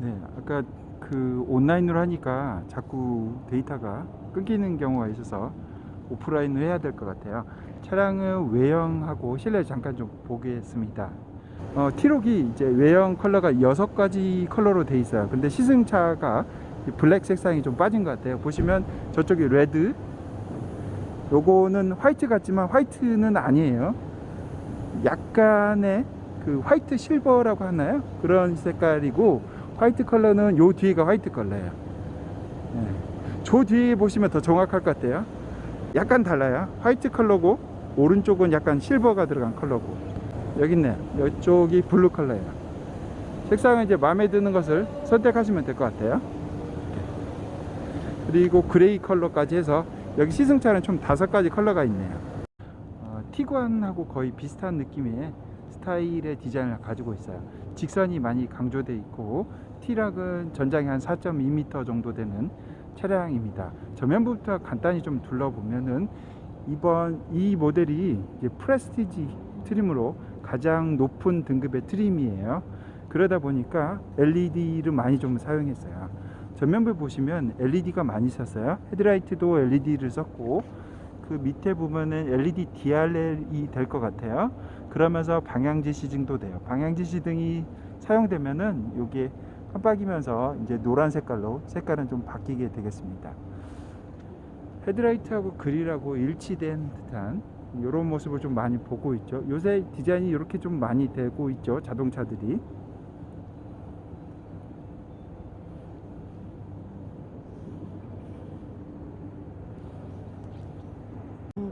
네, 아까 그 온라인으로 하니까 자꾸 데이터가 끊기는 경우가 있어서 오프라인으로 해야 될 것 같아요. 차량은 외형하고 실내 잠깐 좀 보겠습니다. 어, 티록이 이제 외형 컬러가 여섯 가지 컬러로 돼 있어요. 근데 시승차가 이 블랙 색상이 좀 빠진 것 같아요. 보시면 저쪽이 레드, 요거는 화이트 같지만 화이트는 아니에요. 약간의 그 화이트 실버라고 하나요? 그런 색깔이고 화이트 컬러는 요 뒤가 화이트 컬러예요. 네. 저 뒤에 보시면 더 정확할 것 같아요. 약간 달라요. 화이트 컬러고 오른쪽은 약간 실버가 들어간 컬러고 여기 있네요. 이쪽이 블루 컬러예요. 색상은 이제 마음에 드는 것을 선택하시면 될 것 같아요. 그리고 그레이 컬러까지 해서 여기 시승차는 총 다섯 가지 컬러가 있네요. 어, 티관하고 거의 비슷한 느낌의 스타일의 디자인을 가지고 있어요. 직선이 많이 강조되어 있고 T락은 전장이 한 4.2m 정도 되는 차량입니다. 전면부터 간단히 좀 둘러보면은 이번 이 모델이 프레스티지 트림으로 가장 높은 등급의 트림이에요. 그러다 보니까 LED를 많이 좀 사용했어요. 전면부 보시면 LED가 많이 썼어요. 헤드라이트도 LED를 썼고 그 밑에 보면은 LED DRL이 될 것 같아요. 그러면서 방향 지시등도 돼요. 방향 지시등이 사용되면은 이게 깜빡이면서 이제 노란 색깔로 색깔은 좀 바뀌게 되겠습니다. 헤드라이트하고 그릴하고 일치된 듯한 이런 모습을 좀 많이 보고 있죠. 요새 디자인이 이렇게 좀 많이 되고 있죠. 자동차들이.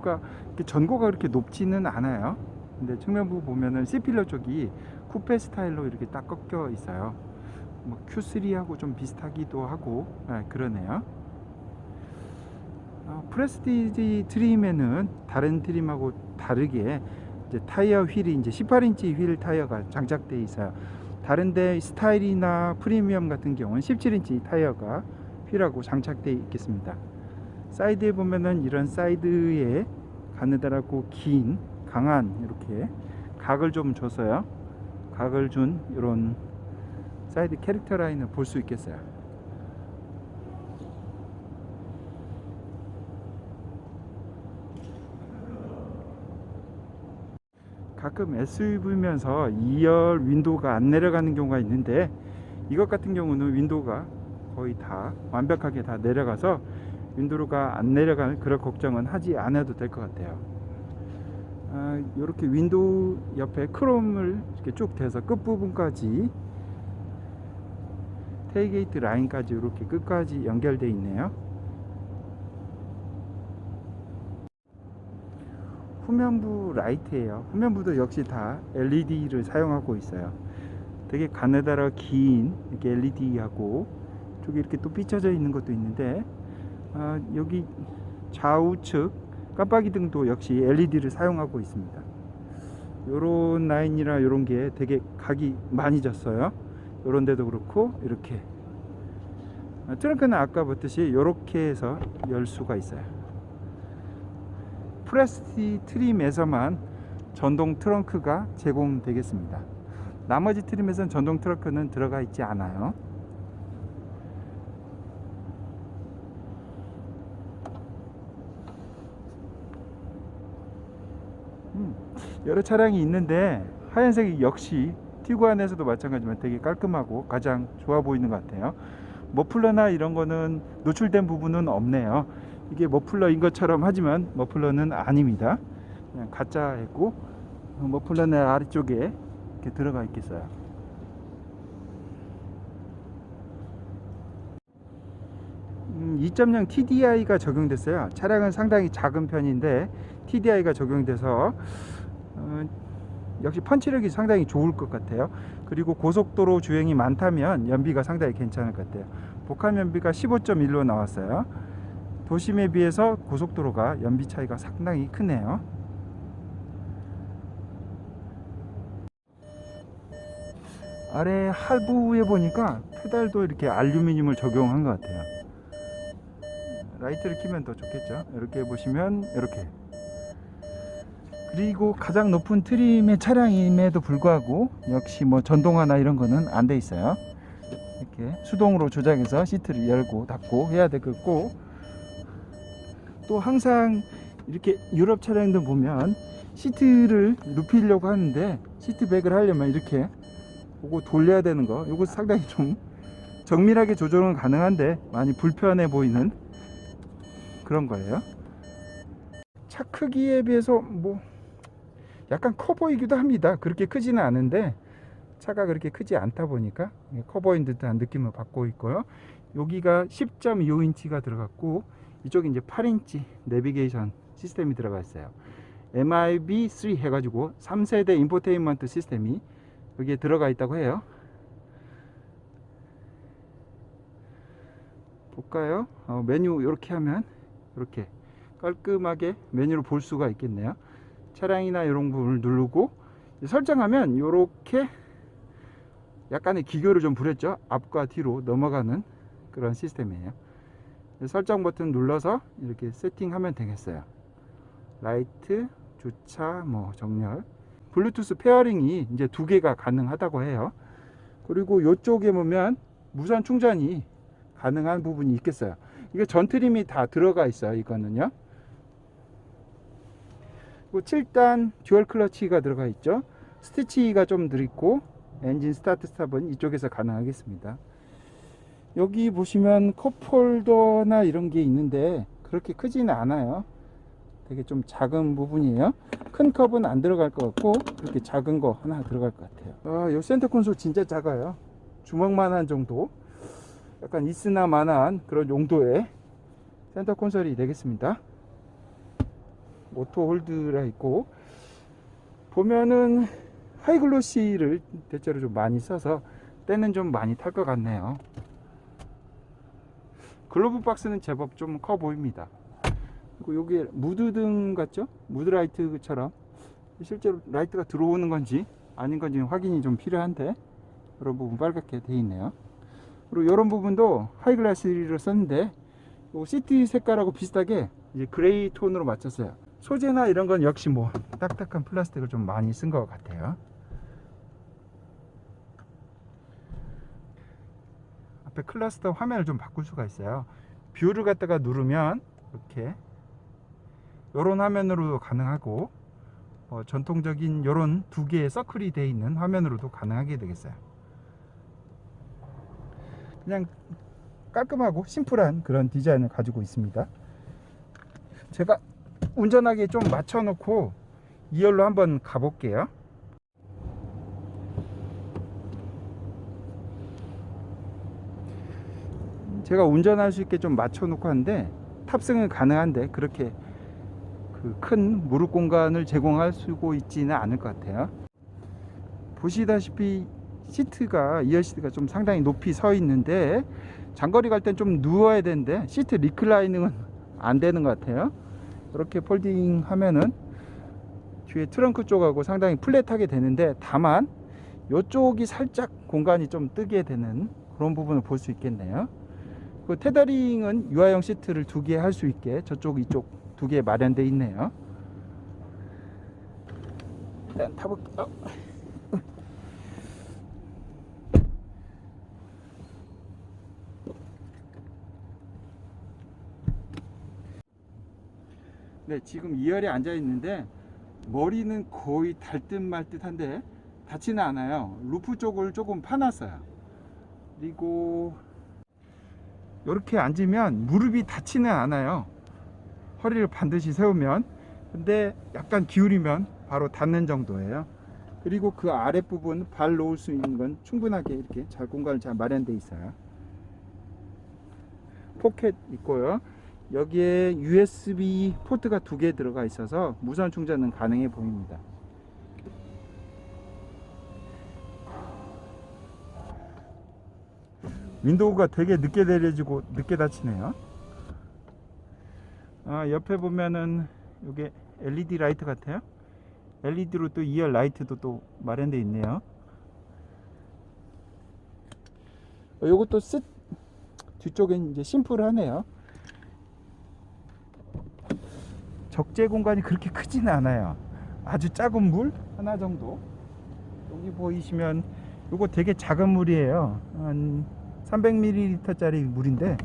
가 전고가 그렇게 높지는 않아요. 근데 측면부 보면은 C필러 쪽이 쿠페 스타일로 이렇게 딱 꺾여 있어요. 뭐 Q3하고 좀 비슷하기도 하고 네, 그러네요. 어, 프레스티지 트림에는 다른 트림하고 다르게 이제 타이어 휠이 이제 18인치 휠 타이어가 장착되어 있어요. 다른데 스타일이나 프리미엄 같은 경우는 17인치 타이어가 휠하고 장착되어 있겠습니다. 사이드에 보면은 이런 사이드에 가느다랗고 긴 강한 이렇게 각을 좀 줬어요. 각을 준 이런 사이드 캐릭터 라인을 볼 수 있겠어요. 가끔 SUV면서 2열 윈도우가 안 내려가는 경우가 있는데 이것 같은 경우는 윈도우가 거의 다 완벽하게 다 내려가서 윈도우가 안 내려가는 그런 걱정은 하지 않아도 될 것 같아요. 아, 이렇게 윈도우 옆에 크롬을 이렇게 쭉 대서 끝 부분까지 테이게이트 라인까지 이렇게 끝까지 연결되어 있네요. 후면부 라이트예요. 후면부도 역시 다 LED를 사용하고 있어요. 되게 가느다라 긴 이렇게 LED하고 쪽에 이렇게 또 삐쳐져 있는 것도 있는데 아, 여기 좌우측 깜빡이 등도 역시 LED를 사용하고 있습니다. 요런 라인이나 요런 게 되게 각이 많이 졌어요. 요런 데도 그렇고 이렇게 아, 트렁크는 아까 봤듯이 이렇게 해서 열 수가 있어요. 프레스티 트림에서만 전동 트렁크가 제공되겠습니다. 나머지 트림에서는 전동 트렁크는 들어가 있지 않아요. 음, 여러 차량이 있는데 하얀색이 역시 티구안에서도 마찬가지지만 되게 깔끔하고 가장 좋아 보이는 것 같아요. 머플러나 이런 거는 노출된 부분은 없네요. 이게 머플러인 것처럼 하지만 머플러는 아닙니다. 그냥 가짜이고 머플러는 아래쪽에 이렇게 들어가 있겠어요. 음, 2.0 TDI가 적용됐어요. 차량은 상당히 작은 편인데 TDI가 적용돼서 어, 역시 펀치력이 상당히 좋을 것 같아요. 그리고 고속도로 주행이 많다면 연비가 상당히 괜찮을 것 같아요. 복합 연비가 15.1로 나왔어요. 도심에 비해서 고속도로가 연비 차이가 상당히 크네요. 아래 하부에 보니까 페달도 이렇게 알루미늄을 적용한 것 같아요. 라이트를 켜면 더 좋겠죠. 이렇게 보시면 이렇게 그리고 가장 높은 트림의 차량임에도 불구하고 역시 뭐 전동화나 이런 거는 안 돼 있어요. 이렇게 수동으로 조작해서 시트를 열고 닫고 해야 되겠고 또 항상 이렇게 유럽 차량들 보면 시트를 눕히려고 하는데 시트백을 하려면 이렇게 보고 돌려야 되는 거 이거 상당히 좀 정밀하게 조정은 가능한데 많이 불편해 보이는 그런 거예요 차 크기에 비해서 뭐 약간 커 보이기도 합니다. 그렇게 크지는 않은데 차가 그렇게 크지 않다 보니까 커 보인 듯한 느낌을 받고 있고요. 여기가 10.25인치가 들어갔고 이쪽에 이제 8인치 내비게이션 시스템이 들어가 있어요. MIB3 해가지고 3세대 인포테인먼트 시스템이 여기에 들어가 있다고 해요. 볼까요? 어, 메뉴 이렇게 하면 이렇게 깔끔하게 메뉴를 볼 수가 있겠네요 차량이나 이런 부분을 누르고 설정하면 이렇게 약간의 기교를 좀 부렸죠. 앞과 뒤로 넘어가는 그런 시스템이에요. 설정 버튼 눌러서 이렇게 세팅하면 되겠어요. 라이트 주차 뭐 정렬. 블루투스 페어링이 이제 두 개가 가능하다고 해요. 그리고 이쪽에 보면 무선 충전이 가능한 부분이 있겠어요. 이게 전트림이 다 들어가 있어요 이거는요 그리고 7단 듀얼 클러치가 들어가 있죠. 스티치가 좀 들있고 엔진 스타트 스탑은 이쪽에서 가능하겠습니다. 여기 보시면 컵홀더나 이런 게 있는데 그렇게 크지는 않아요. 되게 좀 작은 부분이에요. 큰 컵은 안 들어갈 것 같고 그렇게 작은 거 하나 들어갈 것 같아요. 아, 요 센터 콘솔 진짜 작아요. 주먹만한 정도. 약간 있으나만한 그런 용도의 센터 콘솔이 되겠습니다 오토 홀드라 있고 보면은 하이글로시를 대체로 좀 많이 써서 때는 좀 많이 탈 것 같네요. 글로브 박스는 제법 좀 커 보입니다. 그리고 여기 무드등 같죠? 무드라이트처럼 실제로 라이트가 들어오는 건지 아닌 건지 확인이 좀 필요한데 이런 부분 빨갛게 돼 있네요. 그리고 이런 부분도 하이글라스를 썼는데 요 시트 색깔하고 비슷하게 이제 그레이 톤으로 맞췄어요 소재나 이런 건 역시 뭐 딱딱한 플라스틱을 좀 많이 쓴 것 같아요. 앞에 클러스터 화면을 좀 바꿀 수가 있어요. 뷰를 갖다가 누르면 이렇게 요런 화면으로도 가능하고 어, 전통적인 요런 두 개의 서클이 되어 있는 화면으로도 가능하게 되겠어요. 그냥 깔끔하고 심플한 그런 디자인을 가지고 있습니다. 제가 운전하기에 좀 맞춰 놓고 2열로 한번 가볼게요. 제가 운전할 수 있게 좀 맞춰 놓고 하는데 탑승은 가능한데 그렇게 그 큰 무릎 공간을 제공할 수 있지는 않을 것 같아요. 보시다시피 시트가 2열 시트가 좀 상당히 높이 서 있는데 장거리 갈 땐 좀 누워야 되는데 시트 리클라이닝은 안 되는 것 같아요 이렇게 폴딩 하면은 뒤에 트렁크 쪽하고 상당히 플랫하게 되는데 다만 이쪽이 살짝 공간이 좀 뜨게 되는 그런 부분을 볼 수 있겠네요. 그 테더링은 유아용 시트를 두 개 할 수 있게 저쪽 이쪽 두 개 마련되어 있네요. 일단 타볼게요 네 지금 2열에 앉아 있는데 머리는 거의 달 듯 말 듯한데 닿지는 않아요. 루프 쪽을 조금 파놨어요. 그리고 이렇게 앉으면 무릎이 닿지는 않아요. 허리를 반드시 세우면. 근데 약간 기울이면 바로 닿는 정도예요. 그리고 그 아랫부분 발 놓을 수 있는 건 충분하게 이렇게 잘 공간을 잘 마련되어 있어요. 포켓 있고요 여기에 USB 포트가 두 개 들어가 있어서 무선 충전은 가능해 보입니다. 윈도우가 되게 늦게 내려지고 늦게 닫히네요. 아, 옆에 보면은 이게 LED 라이트 같아요. LED로 또 2열 라이트도 또 마련되어 있네요. 어, 요것도 쓱 뒤쪽엔 이제 심플하네요 적재 공간이 그렇게 크지는 않아요 아주 작은 물 하나 정도 여기 보이시면 요거 되게 작은 물이에요 한 300ml짜리 물인데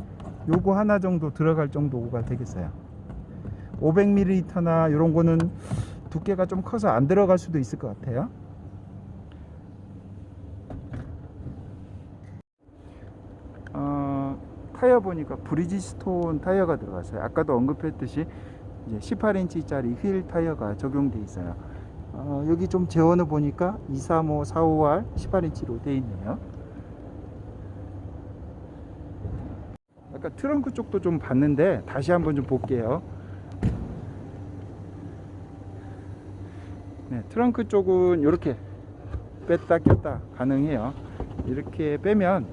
요거 하나 정도 들어갈 정도가 되겠어요. 500ml나 이런 거는 두께가 좀 커서 안 들어갈 수도 있을 것 같아요. 어, 타이어 보니까 브리지스톤 타이어가 들어갔어요. 아까도 언급했듯이 이제 18인치짜리 휠 타이어가 적용돼 있어요. 어, 여기 좀 재원을 보니까 235, 45R 18인치로 되어 있네요. 아까 트렁크 쪽도 좀 봤는데 다시 한번 좀 볼게요. 네, 트렁크 쪽은 이렇게 뺐다 꼈다 가능해요. 이렇게 빼면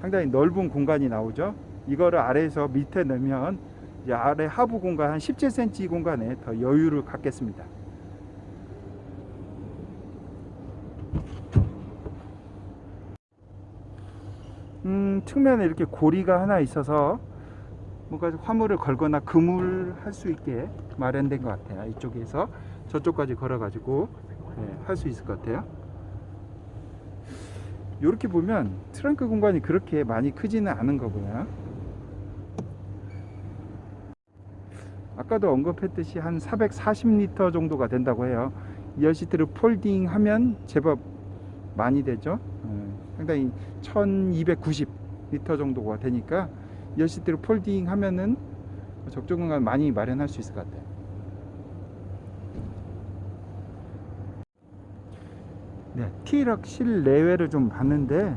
상당히 넓은 공간이 나오죠. 이거를 아래에서 밑에 넣으면 아래 하부 공간 한 17cm 공간에 더 여유를 갖겠습니다. 음, 측면에 이렇게 고리가 하나 있어서 뭔가 화물을 걸거나 그물 할 수 있게 마련된 것 같아요. 이쪽에서 저쪽까지 걸어가지고 네, 할수 있을 것 같아요. 이렇게 보면 트렁크 공간이 그렇게 많이 크지는 않은 거고요. 아까도 언급했듯이 한 440리터 정도가 된다고 해요. 이어 시트를 폴딩하면 제법 많이 되죠. 어, 상당히 1290리터 정도가 되니까 이어 시트를 폴딩하면은 적정 공간 많이 마련할 수 있을 것 같아요. 네, T럭 실내외를 좀 봤는데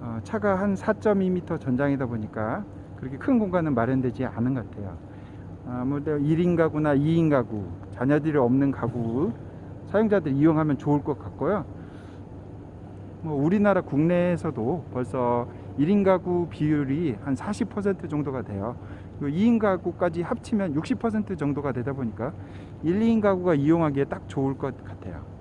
어, 차가 한 4.2m 전장이다 보니까 그렇게 큰 공간은 마련되지 않은 것 같아요. 아무래도 1인 가구나 2인 가구, 자녀들이 없는 가구 사용자들이 이용하면 좋을 것 같고요. 뭐 우리나라 국내에서도 벌써 1인 가구 비율이 한 40% 정도가 돼요. 2인 가구까지 합치면 60% 정도가 되다 보니까 1, 2인 가구가 이용하기에 딱 좋을 것 같아요.